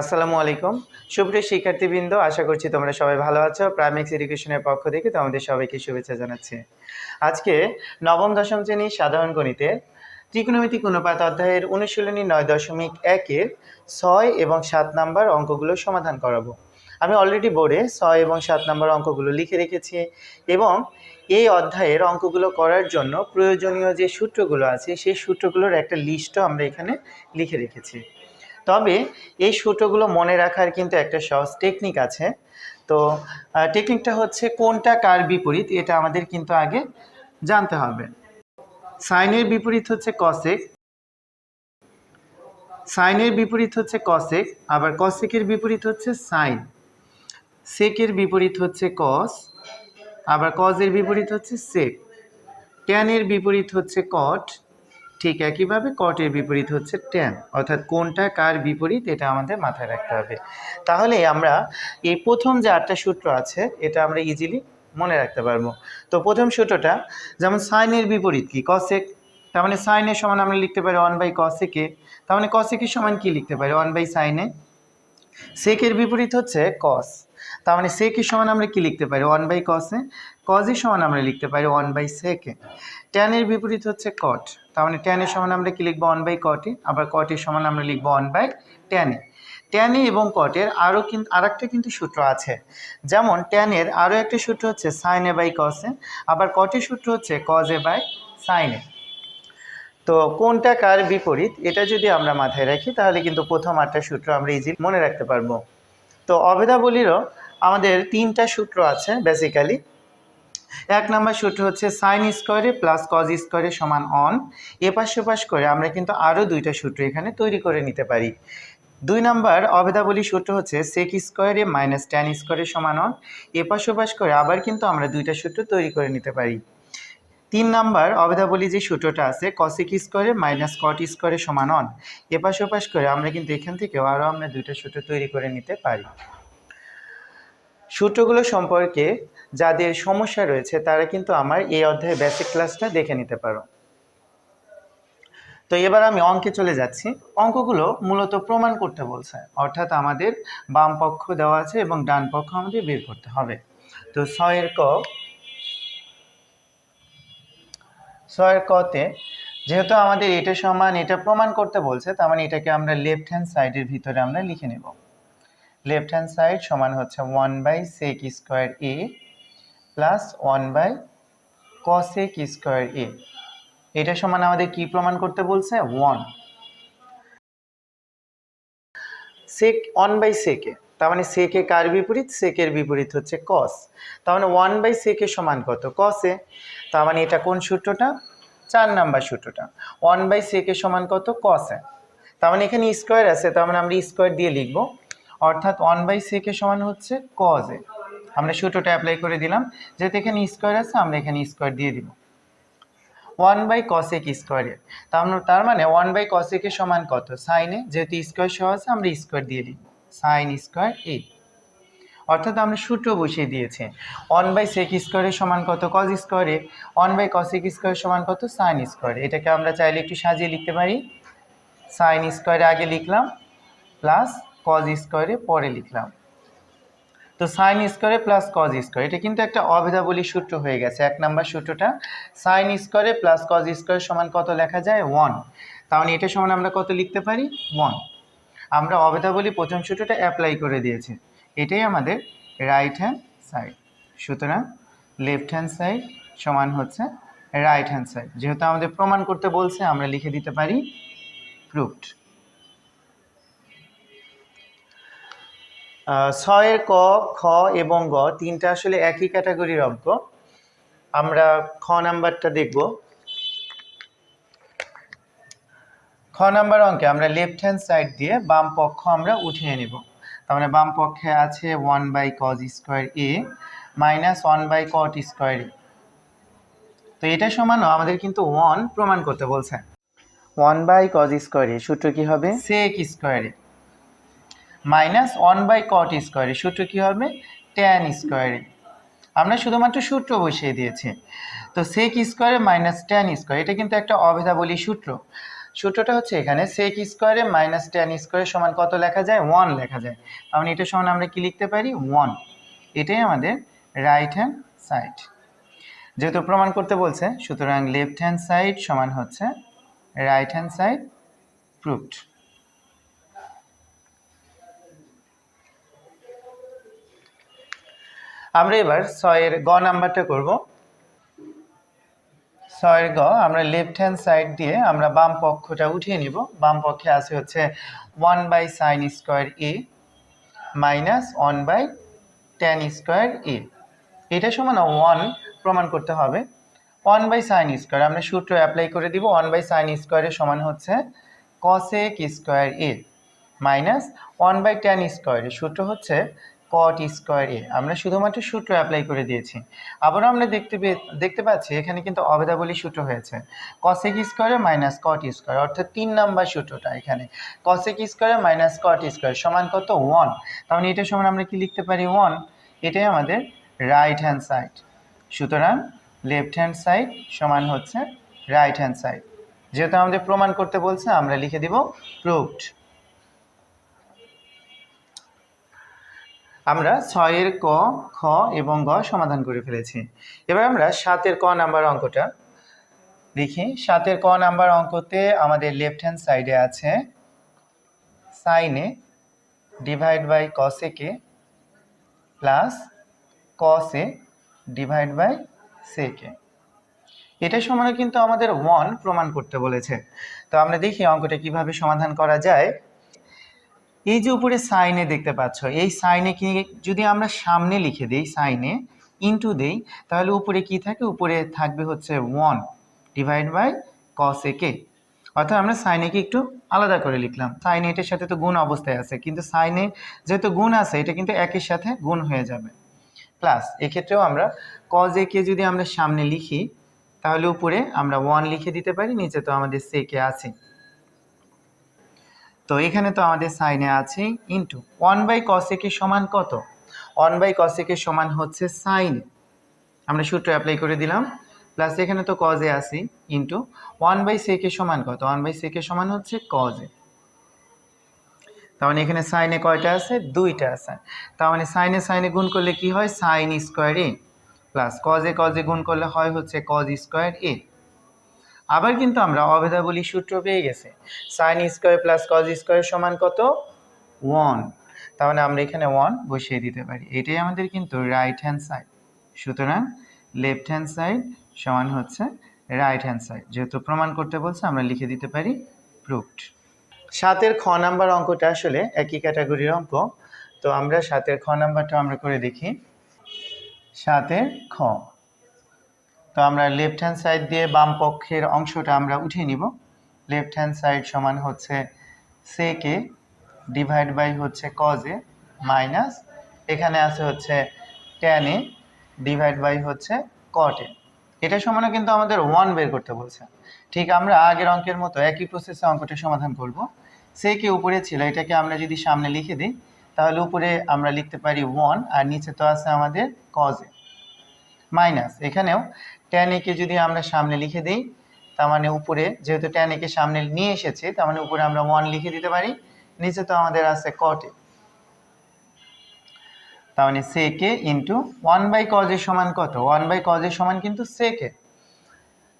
আসসালামু আলাইকুম। সুপ্রিয় শিক্ষার্থীবৃন্দ, আশা করছি তোমরা সবাই ভালো আছো। প্রাইমেক্স এডুকেশনের পক্ষ থেকে তোমাদের সবাইকে শুভেচ্ছা জানাচ্ছি। আজকে নবম, দশম শ্রেণির সাধারণ গণিতে ত্রিকোণমিতিক অনুপাত অধ্যায়ের অনুশীলনী নয় দশমিক একের ছয় এবং সাত নাম্বার অঙ্কগুলো সমাধান করাবো। আমি অলরেডি বোর্ডে ছয় এবং সাত নাম্বার অঙ্কগুলো লিখে রেখেছি এবং এই অধ্যায়ের অঙ্কগুলো করার জন্য প্রয়োজনীয় যে সূত্রগুলো আছে, সেই সূত্রগুলোর একটা লিস্টও আমরা এখানে লিখে রেখেছি। তবে এই সূত্রগুলো মনে রাখার কিন্তু একটা সহজ টেকনিক আছে। তো টেকনিকটা হচ্ছে কোনটা কার বিপরীত, এটা আমাদের কিন্তু আগে জানতে হবে। সাইনের বিপরীত হচ্ছে কসেক সাইনের বিপরীত হচ্ছে কসেক আবার কসেকের বিপরীত হচ্ছে সাইন। সেকের বিপরীত হচ্ছে কস আবার কজের বিপরীত হচ্ছে সেক ট্যানের বিপরীত হচ্ছে কট ঠিক একইভাবে কটের বিপরীত হচ্ছে ট্যান অর্থাৎ কোনটা কার বিপরীত এটা আমাদের মাথায় রাখতে হবে। তাহলে আমরা এই প্রথম যে আটটা সূত্র আছে, এটা আমরা ইজিলি মনে রাখতে পারব। তো প্রথম সূত্রটা, যেমন সাইনের বিপরীত কি? কসেক তার মানে সাইনের সমান আমরা লিখতে পারি ওয়ান বাই কসেকে তার মানে কসেকের সমান কি লিখতে পারি? ওয়ান বাই সাইনে সেকের বিপরীত হচ্ছে কস তার মানে সেকের সমান আমরা কি লিখতে পারি? ওয়ান বাই কসে কজের সমান আমরা লিখতে পারি ওয়ান বাই সেকে ট্যানের বিপরীত হচ্ছে কট তার মানে ট্যানের সমান আমরা কি লিখব? ওয়ান বাই কটে আবার কটের সমান আমরা লিখব ওয়ান বাই ট্যানে ট্যানে এবং কটের আরও কিন্তু আরেকটা কিন্তু সূত্র আছে। যেমন ট্যানের আরও একটা সূত্র হচ্ছে সাইনে বাই কসে আবার কটের সূত্র হচ্ছে কজে বাই সাইনে তো কোনটা কার বিপরীত? এটা যদি আমরা মাথায় রাখি, তাহলে কিন্তু প্রথম আটটা সূত্র আমরা ইজি মনে রাখতে পারব। তো অভেদাবলীরও আমাদের তিনটা সূত্র আছে বেসিক্যালি এক নম্বর সূত্র হচ্ছে সাইন স্কোয়ারে প্লাস কজ স্কোয়ারে সমান অন এপাশ ওপাশ করে আমরা কিন্তু আরও দুইটা সূত্র এখানে তৈরি করে নিতে পারি। দুই নাম্বার অভেদাবলী সূত্র হচ্ছে সেক স্কোয়ারে মাইনাস ট্যান স্কোয়ারে সমান অন এপাশ ওপাশ করে আবার কিন্তু আমরা দুইটা সূত্র তৈরি করে নিতে পারি। তিন নাম্বার অভেদাবলী যে সূত্রটা আছে কসেক স্কোয়ারে মাইনাস কট স্কোয়ারে সমান অন এপাশ ওপাশ করে আমরা কিন্তু এখান থেকেও আরও আমরা দুইটা সূত্র তৈরি করে নিতে পারি। সূত্রগুলো সম্পর্কে যাদের সমস্যা রয়েছে, তারা কিন্তু আমার এই অধ্যায়ের বেসিক ক্লাসটা দেখে নিতে পারো। তো এবার আমি অঙ্কে চলে যাচ্ছি। অঙ্কগুলো মূলত প্রমাণ করতে বলছে। অর্থাৎ আমাদের বাম পক্ষ দেওয়া আছে এবং ডান পক্ষ আমাদের বের করতে হবে। তো ছয়ের ক, ছয়ের কতে যেহেতু আমাদের এটা সমান, এটা প্রমাণ করতে বলছে, তার মানে এটাকে আমরা লেফট হ্যান্ড সাইডের ভিতরে আমরা লিখে নেব। লেফট হ্যান্ড সাইড সমান হচ্ছে one by sec square A plus one by cosec square A এটা সমান আমাদের কি প্রমাণ করতে বলছে? ওয়ান সেক ওয়ান বাই সেকে তার মানে সেকে কার বিপরীত? সেকের বিপরীত হচ্ছে কস তার মানে ওয়ান বাই সেকে সমান কত? কসে তার মানে এটা কোন সূত্রটা? চার নাম্বার সূত্রটা। ওয়ান বাই সেকে সমান কত? কসে তার মানে এখানে স্কোয়ার আছে, তার মানে আমরা স্কোয়ার দিয়ে লিখব। অর্থাৎ ওয়ান বাই সেকে সমান হচ্ছে কজে আমরা সূত্রটা অ্যাপ্লাই করে দিলাম। যেহেতু এখানে স্কোয়ার আছে, আমরা এখানে স্কোয়ার দিয়ে দিব। ওয়ান বাই কসেক স্কোয়ারের তার মানে ওয়ান বাই কসেকের সমান কত? সাইনে যেহেতু স্কোয়ার সহ আছে, আমরা স্কোয়ার দিয়ে দিব সাইন স্কোয়ার এ অর্থাৎ আমরা সূত্র বসিয়ে দিয়েছি। ওয়ান বাই সেক স্কোয়ারের সমান কত? কজ স্কোয়ারে ওয়ান বাই কসেক স্কোয়ারের সমান কত? সাইন স্কোয়ারে এটাকে আমরা চাইলে একটু সাজিয়ে লিখতে পারি। সাইন স্কোয়ারে আগে লিখলাম প্লাস কজ স্কোয়ারে পরে লিখলাম। তো সাইন স্কোয়ারে প্লাস কজ স্কোয়ার এটা কিন্তু একটা অভেদাবলী সূত্র হয়ে গেছে। এক নাম্বার সূত্রটা সাইন স্কোয়ারে প্লাস কজ স্কোয়ার সমান কত লেখা যায়? ওয়ান তাহলে এটা সমান আমরা কত লিখতে পারি? ওয়ান আমরা অভেদাবলী প্রথম সূত্রটা অ্যাপ্লাই করে দিয়েছি। এটাই আমাদের রাইট হ্যান্ড সাইড সুতরাং লেফট হ্যান্ড সাইড সমান হচ্ছে রাইট হ্যান্ড সাইড যেহেতু আমাদের প্রমাণ করতে বলছে, আমরা লিখে দিতে পারি প্রুফড ছয়ের ক, খ এবং গ তিনটা আসলে একই ক্যাটাগরির অঙ্ক। আমরা খ নাম্বারটা দেখব। খ নাম্বার অঙ্কে আমরা লেফট হ্যান্ড সাইড দিয়ে বাম পক্ষ আমরা উঠিয়ে নেব। তার মানে বাম পক্ষে আছে one by cos square A minus one by cot square A তো এটা সমানও আমাদের কিন্তু ওয়ান প্রমাণ করতে বলছে। One by cos square A সূত্র কি হবে? সেক স্কোয়ারে মাইনাস ওয়ান বাই কট স্কোয়ারে সূত্র কী হবে? ট্যান স্কোয়ারে। আমরা শুধুমাত্র সূত্র বসিয়ে দিয়েছি। তো সেক স্কোয়ারে মাইনাস ট্যান স্কোয়ার, এটা কিন্তু একটা অভেদাবলী সূত্র। সূত্রটা হচ্ছে এখানে সেক স্কোয়ারে মাইনাস টেন স্কোয়ারে সমান কত লেখা যায়? ওয়ান লেখা যায়। তাহলে এটা সমান আমরা কি লিখতে পারি? ওয়ান এটাই আমাদের রাইট হ্যান্ড সাইড যেহেতু প্রমাণ করতে বলছে, সুতরাং লেফট হ্যান্ড সাইড সমান হচ্ছে রাইট হ্যান্ড সাইড প্রুভড আমরা এবার ছয়ের গ নাম্বারটা করব। ছয়ের গ, আমরা লেফট হ্যান্ড সাইড দিয়ে আমরা বাম পক্ষটা উঠিয়ে নিব। বাম পক্ষে আছে হচ্ছে one by sine square A minus one by tan square A এটা সমান ওয়ান প্রমাণ করতে হবে। ওয়ান বাই সাইন স্কোয়ার আমরা সূত্র অ্যাপ্লাই করে দিব। ওয়ান বাই সাইন স্কোয়ারের সমান হচ্ছে cosec square A minus one by tan স্কোয়ারের সূত্র হচ্ছে কট স্কোয়ার এ। আমরা শুধুমাত্র সূত্র অ্যাপ্লাই করে দিয়েছি। আবারও আমরা দেখতে দেখতে পাচ্ছি এখানে কিন্তু অবেদাবলী সূত্র হয়েছে। কসেক স্কোয়ারে মাইনাস কট স্কোয়ার অর্থাৎ তিন নাম্বার সূত্রটা এখানে। কসেক স্কোয়ারে মাইনাস কট স্কোয়ার সমান কত? ওয়ান তাহলে এটা সমান আমরা কি লিখতে পারি? ওয়ান এটাই আমাদের রাইট হ্যান্ড সাইড সুতরাং লেফট হ্যান্ড সাইড সমান হচ্ছে রাইট হ্যান্ড সাইড যেহেতু আমাদের প্রমাণ করতে বলছে, আমরা লিখে দিব প্রুভড আমরা ছয়ের ক, খ এবং গ সমাধান করে ফেলেছি। এবার আমরা সাতের ক নাম্বার অঙ্কটা দেখি। সাতের ক নাম্বার অঙ্কতে আমাদের লেফট হ্যান্ড সাইডে আছে সাইনে ডিভাইড বাই কসে কে প্লাস কসে ডিভাইড বাই সেকে এটা সমানে কিন্তু আমাদের ওয়ান প্রমাণ করতে বলেছে। তো আমরা দেখি অঙ্কটা কীভাবে সমাধান করা যায়। এই যে উপরে সাইনে দেখতে পাচ্ছ, এই সাইনে কি, যদি আমরা সামনে লিখে দিই, সাইনে ইনটু দেই, তাহলে উপরে কি থাকে? উপরে থাকবে হচ্ছে one divide by cos A কে অর্থাৎ আমরা সাইনেকে একটু আলাদা করে লিখলাম। সাইনে এটার সাথে তো গুণ অবস্থায় আছে, কিন্তু সাইনে যেহেতু গুণ আছে, এটা কিন্তু একের সাথে গুণ হয়ে যাবে। প্লাস এক্ষেত্রেও আমরা কজ এ কে যদি আমরা সামনে লিখি, তাহলে উপরে আমরা ওয়ান লিখে দিতে পারি, নিচে তো আমাদের সেকে আছে। তো এখানে তো আমাদের সাইনে আছে ইন্টু ওয়ান বাই কসেকের সমান কত? ওয়ান বাই কসেকের সমান হচ্ছে সাইন আমরা সূত্র অ্যাপ্লাই করে দিলাম। প্লাস এখানে তো কজে আছে ইন্টু ওয়ান বাই সেকের সমান কত? ওয়ান বাই সেকের সমান হচ্ছে কজে তার মানে এখানে সাইনে কয়টা আছে? দুইটা আছে। তার মানে সাইনে সাইনে গুণ করলে কি হয়? সাইন স্কোয়ার এ প্লাস কজে কজে গুণ করলে হয় হচ্ছে কজ স্কোয়ার এ আবার কিন্তু আমরা অভেদাবলী সূত্র পেয়ে গেছে। Sine square plus cos square সমান কত? ওয়ান মানে আমরা এখানে ওয়ান বসিয়ে দিতে পারি। এটাই আমাদের কিন্তু রাইট হ্যান্ড সাইড সুতরাং লেফট হ্যান্ড সাইড সমান হচ্ছে রাইট হ্যান্ড সাইড যেহেতু প্রমাণ করতে বলছে, আমরা লিখে দিতে পারি প্রুফড সাতের খ নাম্বার অঙ্কটা আসলে একই ক্যাটাগরির অঙ্ক। তো আমরা সাতের খ নাম্বারটা আমরা করে দেখি। সাতের খ। তো আমরা লেফট হ্যান্ড সাইড দিয়ে বাম পক্ষের অংশটা আমরা উঠিয়ে নিব। লেফট হ্যান্ড সাইড সমান হচ্ছে সেকে ডিভাইড বাই হচ্ছে কজে মাইনাস এখানে আছে হচ্ছে ট্যানে ডিভাইড বাই হচ্ছে কটে এটা সমানে কিন্তু আমাদের ওয়ান বের করতে বলছে। ঠিক আমরা আগের অঙ্কের মতো একই প্রসেসে অঙ্কটা সমাধান করব। সেকে উপরে ছিল, এটাকে আমরা যদি সামনে লিখে দিই, তাহলে উপরে আমরা লিখতে পারি ওয়ান আর নিচে তো আছে আমাদের কজে মাইনাস এখানেও ট্যান একে যদি আমরা সামনে লিখে দিই, তার মানে উপরে, যেহেতু ট্যান একে সামনে নিয়ে এসেছে, তার মানে উপরে আমরা ওয়ান লিখে দিতে পারি, নিচে তো আমাদের আছে কটে তার মানে সেকে ইন্টু ওয়ান বাই কজের সমান কত? ওয়ান বাই কজের সমান কিন্তু সেকে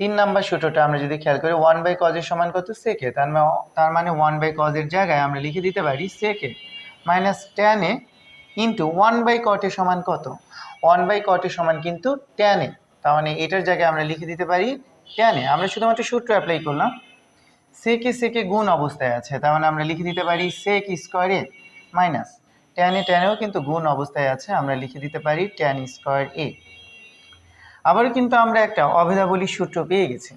তিন নাম্বার সূত্রটা আমরা যদি খেয়াল করি ওয়ান বাই কজের সমান কত? সেকে তার মানে তার মানে ওয়ান বাই কজের জায়গায় আমরা লিখে দিতে পারি সেকে মাইনাস ট্যানে ইন্টু ওয়ান বাই কটে সমান কত? ওয়ান বাই কটে সমান কিন্তু ট্যানে তার মানে এটার জায়গায় আমরা লিখে দিতে পারি ট্যানে আমরা শুধুমাত্র সূত্র অ্যাপ্লাই করলাম। সেকে সেকে গুণ অবস্থায় আছে। তার মানে আমরা লিখে দিতে পারি সেক স্কোয়ারে মাইনাস ট্যানে ট্যানেও কিন্তু গুণ অবস্থায় আছে। আমরা লিখে দিতে পারি ট্যান স্কোয়ার এ। আবার কিন্তু আমরা একটা অভেদাবলী সূত্র পেয়ে গেছি।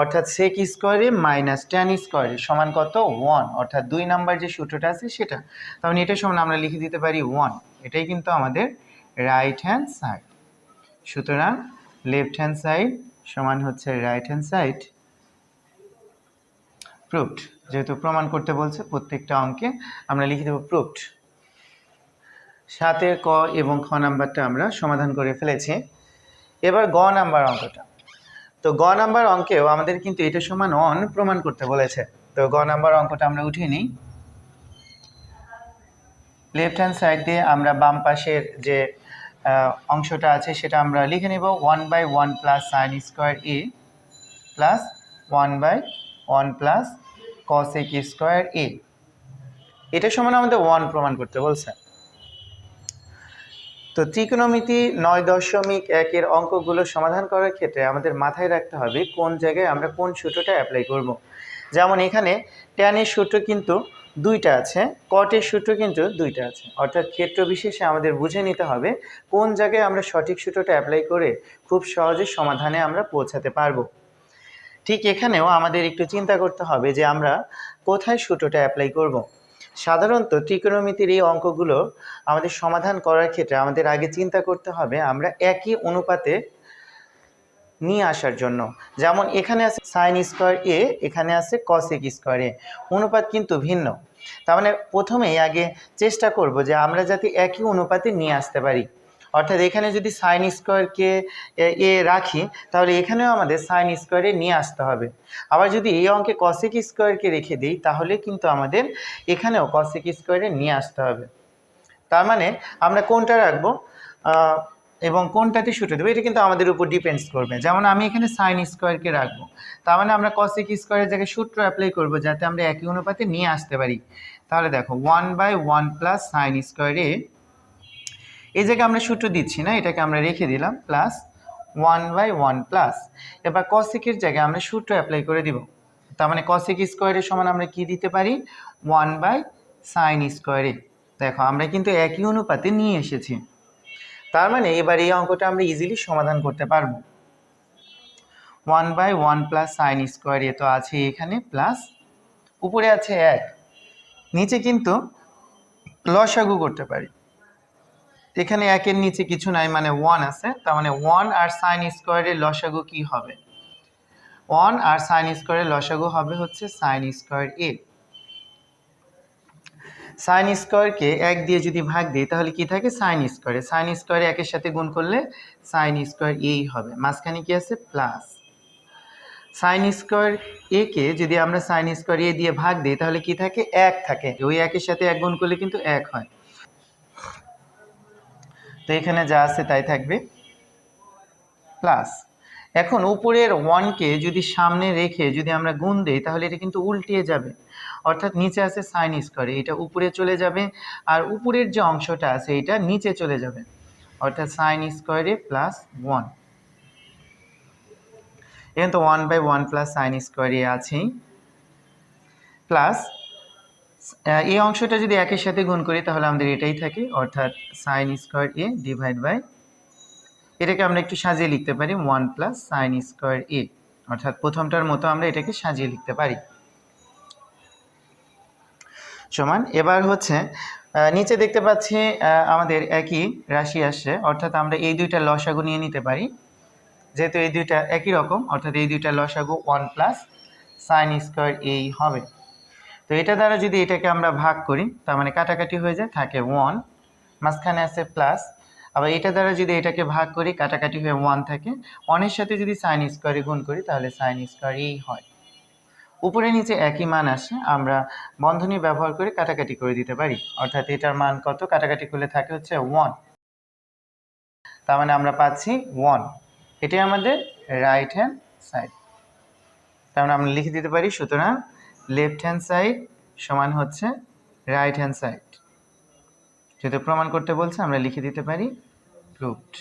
অর্থাৎ সেক স্কোয়ারে মাইনাস ট্যান স্কোয়ারে সমান কত? ওয়ান অর্থাৎ দুই নাম্বার যে সূত্রটা আছে সেটা। তাহলে এটা সমান আমরা লিখে দিতে পারি ওয়ান এটাই কিন্তু আমাদের রাইট হ্যান্ড সাইড সুতরাং লেফট হ্যান্ড সাইড সমান হচ্ছে রাইট হ্যান্ড সাইড প্রুফড যেহেতু প্রমাণ করতে বলছে প্রত্যেকটা অঙ্কে আমরা লিখে দেবো প্রুফড সাতের ক এবং খ নাম্বারটা আমরা সমাধান করে ফেলেছি। এবার গ নাম্বার অঙ্কটা। তো গ নাম্বার অঙ্কেও আমাদের কিন্তু এটা সমান অন প্রমাণ করতে বলেছে। তো গ নাম্বার অঙ্কটা আমরা উঠিয়ে নিই। লেফট হ্যান্ড সাইড দিয়ে আমরা বাম পাশের যে অংশটা আছে, সেটা আমরা লিখে নেব। One by one plus sine square A plus one by one plus cos এক স্কোয়ার এ এটা সমান আমাদের ওয়ান প্রমাণ করতে বলছে। তো ত্রিকোণমিতি নয় দশমিক একের অঙ্কগুলো সমাধান করার ক্ষেত্রে আমাদের মাথায় রাখতে হবে কোন জায়গায় আমরা কোন সূত্রটা অ্যাপ্লাই করব। যেমন এখানে ট্যানের সূত্র কিন্তু দুইটা আছে, কটের সূত্র কিন্তু দুইটা আছে অর্থাৎ ক্ষেত্র বিশেষে আমাদের বুঝে নিতে হবে কোন জায়গায় আমরা সঠিক সূত্রটা অ্যাপ্লাই করে খুব সহজে সমাধানে আমরা পৌঁছাতে পারব ঠিক এখানেও আমাদের একটু চিন্তা করতে হবে যে আমরা কোথায় সূত্রটা অ্যাপ্লাই করব। সাধারণত ত্রিকোণমিতির এই অঙ্কগুলো আমাদের সমাধান করার ক্ষেত্রে আমাদের আগে চিন্তা করতে হবে আমরা একই অনুপাতে নিয়ে আসার জন্য। যেমন এখানে আছে সাইন স্কোয়ার এ এখানে আছে কসেক স্কোয়ার এ অনুপাত কিন্তু ভিন্ন। তার মানে প্রথমেই আগে চেষ্টা করব যে আমরা যাতে একই অনুপাতে নিয়ে আসতে পারি। অর্থাৎ এখানে যদি সাইন স্কোয়ারকে এ রাখি, তাহলে এখানেও আমাদের সাইন স্কোয়ারে নিয়ে আসতে হবে। আবার যদি এই অঙ্কে কসেক স্কোয়ারকে রেখে দিই, তাহলে কিন্তু আমাদের এখানেও কসেক স্কোয়ারে নিয়ে আসতে হবে। তার মানে আমরা কোনটা রাখব? এবং কোনটাতে সূত্র দেবো, এটা কিন্তু আমাদের উপর ডিপেন্ডস করবে। যেমন আমি এখানে সাইন স্কোয়ারকে রাখব, তার মানে আমরা কসেক স্কোয়ারের জায়গায় সূত্র অ্যাপ্লাই করব যাতে আমরা একই অনুপাতে নিয়ে আসতে পারি। তাহলে দেখো one by one plus sine স্কোয়ারে এই জায়গায় আমরা সূত্র দিচ্ছি না, এটাকে আমরা রেখে দিলাম plus one by one plus এবার কসেকের জায়গায় আমরা সূত্র অ্যাপ্লাই করে দিব, তার মানে কসেক স্কোয়ারের সমান আমরা কি দিতে পারি? ওয়ান বাই সাইন স্কোয়ারে দেখো, আমরা কিন্তু একই অনুপাতে নিয়ে এসেছি। তার মানে এবার এই অঙ্কটা আমরা ইজিলি সমাধান করতে পারব। One by one plus sine square A তো আছে এখানে প্লাস উপরে আছে এক। নিচে কিন্তু লসাগু করতে পারি। এখানে একের নিচে কিছু নাই মানে ওয়ান আছে, তার মানে ওয়ান আর সাইন স্কোয়ারের লসাগু কি হবে? ওয়ান আর সাইন স্কোয়ারের লসাগু হবে হচ্ছে সাইন স্কোয়ার এ সাইন স্কোয়ারকে এক দিয়ে যদি ভাগ দিই, তাহলে কি থাকে? সাইন স্কোয়ারে সাইন স্কোয়ারে একের সাথে গুণ করলে সাইন স্কোয়ার এই হবে। মাঝখানে কি আছে? প্লাস সাইন স্কোয়ার এ কে যদি আমরা সাইন স্কোয়ার এ দিয়ে ভাগ দিই, তাহলে কি থাকে? এক থাকে। ওই একের সাথে এক গুণ করলে কিন্তু এক হয়। তো এখানে যা আছে তাই থাকবে। প্লাস এখন উপরের ওয়ানকে যদি সামনে রেখে যদি আমরা গুণ দিই, তাহলে এটা কিন্তু উল্টিয়ে যাবে। অর্থাৎ নিচে আছে সাইন স্কোয়ারে এটা উপরে চলে যাবে, আর উপরের যে অংশটা আছে এটা নিচে চলে যাবে। অর্থাৎ সাইন স্কোয়ারে প্লাস ওয়ান এখানে তো one by one plus sine স্কোয়ারে আছেই। প্লাস এই অংশটা যদি একের সাথে গুণ করি তাহলে আমাদের এটাই থাকে, অর্থাৎ sine square A divide by এটাকে আমরা একটু সাজিয়ে লিখতে পারি one plus sine square A. অর্থাৎ প্রথমটার মতো আমরা এটাকে সাজিয়ে লিখতে পারি। সমান। এবার হচ্ছে নিচে দেখতে পাচ্ছি আমাদের একই রাশি আসছে, অর্থাৎ আমরা এই দুইটা লসাগু নিয়ে নিতে পারি। যেহেতু এই দুইটা একই রকম, অর্থাৎ এই দুইটা লসাগু ওয়ান প্লাস সাইন স্কোয়ার এই হবে। তো এটা দ্বারা যদি এটাকে আমরা ভাগ করি, তার মানে কাটাকাটি হয়ে যায়, থাকে ওয়ান, মাঝখানে আছে প্লাস। আবার এটা দ্বারা যদি এটাকে ভাগ করি, কাটাকাটি হয়ে ওয়ান থাকে, ওয়ানের সাথে যদি সাইন স্কোয়ারে গুণ করি, তাহলে সাইন স্কোয়ার এই হয়। উপরে নিচে একই মান আসে, আমরা বন্ধনী ব্যবহার করে কাটাকাটি করে দিতে পারি। অর্থাৎ এটার মান কত? কাটাকাটি করলে থাকে হচ্ছে ওয়ান তার মানে আমরা পাচ্ছি ওয়ান এটাই আমাদের রাইট হ্যান্ড সাইড তার মানে আমরা লিখে দিতে পারি, সুতরাং লেফট হ্যান্ড সাইড সমান হচ্ছে রাইট হ্যান্ড সাইড যদি প্রমাণ করতে বলছে, আমরা লিখে দিতে পারি প্রুভড